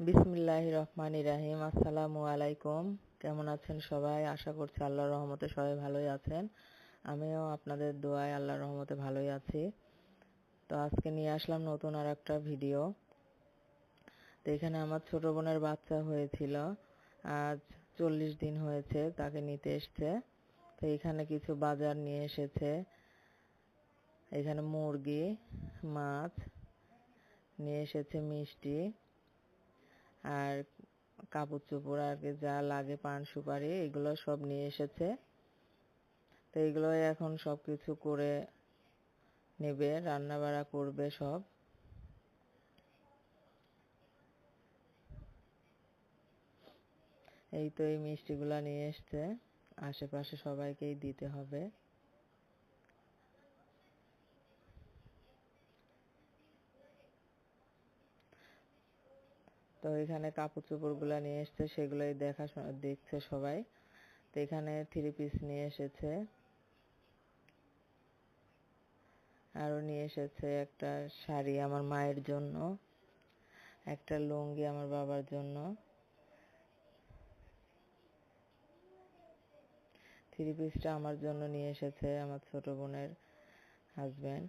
বিসমিল্লাহ রহমান রাহিম। আসসালামু আলাইকুম। কেমন আছেন সবাই? আশা করছি আল্লাহর রহমতে সবাই ভালোই আছেন। আমিও আপনাদের দোয়ায় আল্লাহর রহমতে ভালোই আছি। তো আজকে নিয়ে আসলাম নতুন আর একটা ভিডিও। তো এখানে আমার ছোট বোনের বাচ্চা হয়েছিল। আজ চল্লিশ দিন হয়েছে, তাকে নিতে এসছে। তো এখানে কিছু বাজার নিয়ে এসেছে। এখানে মুরগি, মাছ, নিয়ে এসেছে মিষ্টি। আর কাপড় চোপড় আর যা লাগে পান সুপারি, এগুলো সব নিয়ে এসেছে। তো এগুলো এখন সব কিছু করে নেবে রান্না বাড়া করবে সব। এই তো এই মিষ্টিগুলা নিয়ে এসছে, আশেপাশে সবাইকেই দিতে হবে। তো এখানে কাপড় চোপড়গুলো নিয়ে এসছে, সেগুলোই দেখা দেখছে সবাই। তো এখানে থ্রি পিস নিয়ে এসেছে। আরও নিয়ে এসেছে একটা শাড়ি আমার মায়ের জন্য, একটা লুঙ্গি আমার বাবার জন্য। থ্রি পিসটা আমার জন্য নিয়ে এসেছে আমার ছোট বোনের হাজব্যান্ড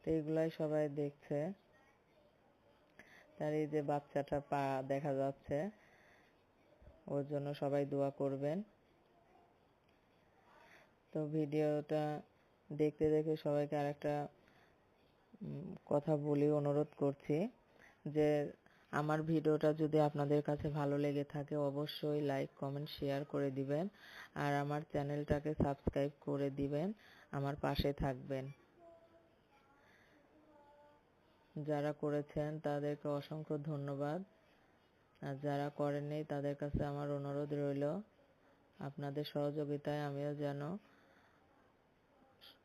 তো এগুলাই সবাই দেখছে। তার এই যে বাচ্চাটা পা দেখা যাচ্ছে, ওর জন্য সবাই দোয়া করবেন। তো ভিডিওটা দেখতে দেখে সবাইকে আরেকটা কথা বলি, অনুরোধ করছি যে আমার ভিডিওটা যদি আপনাদের কাছে ভালো লেগে থাকে অবশ্যই লাইক, কমেন্ট, শেয়ার করে দিবেন। আর আমার চ্যানেলটাকে সাবস্ক্রাইব করে দিবেন। আমার পাশে থাকবেন। যারা করেছেন, তাদেরকে অসংখ্য ধন্যবাদ। আর যারা করেননি, তাদের কাছে আমার অনুরোধ রইল, আপনাদের সহযোগিতায় আমিও যেন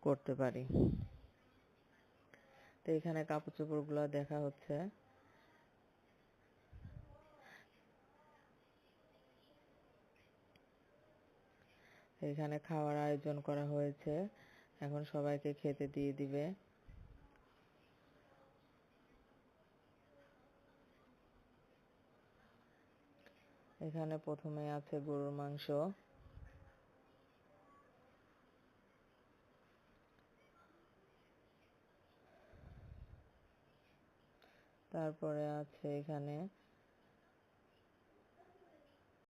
করতে পারি। তো এখানে কাপড় চোপড়গুলো দেখা হচ্ছে। এখানে খাওয়ার আয়োজন করা হয়েছে। এখন সবাইকে খেতে দিয়ে দিবে। এখানে প্রথমে আছে গরুর মাংস। তারপরে আছে এখানে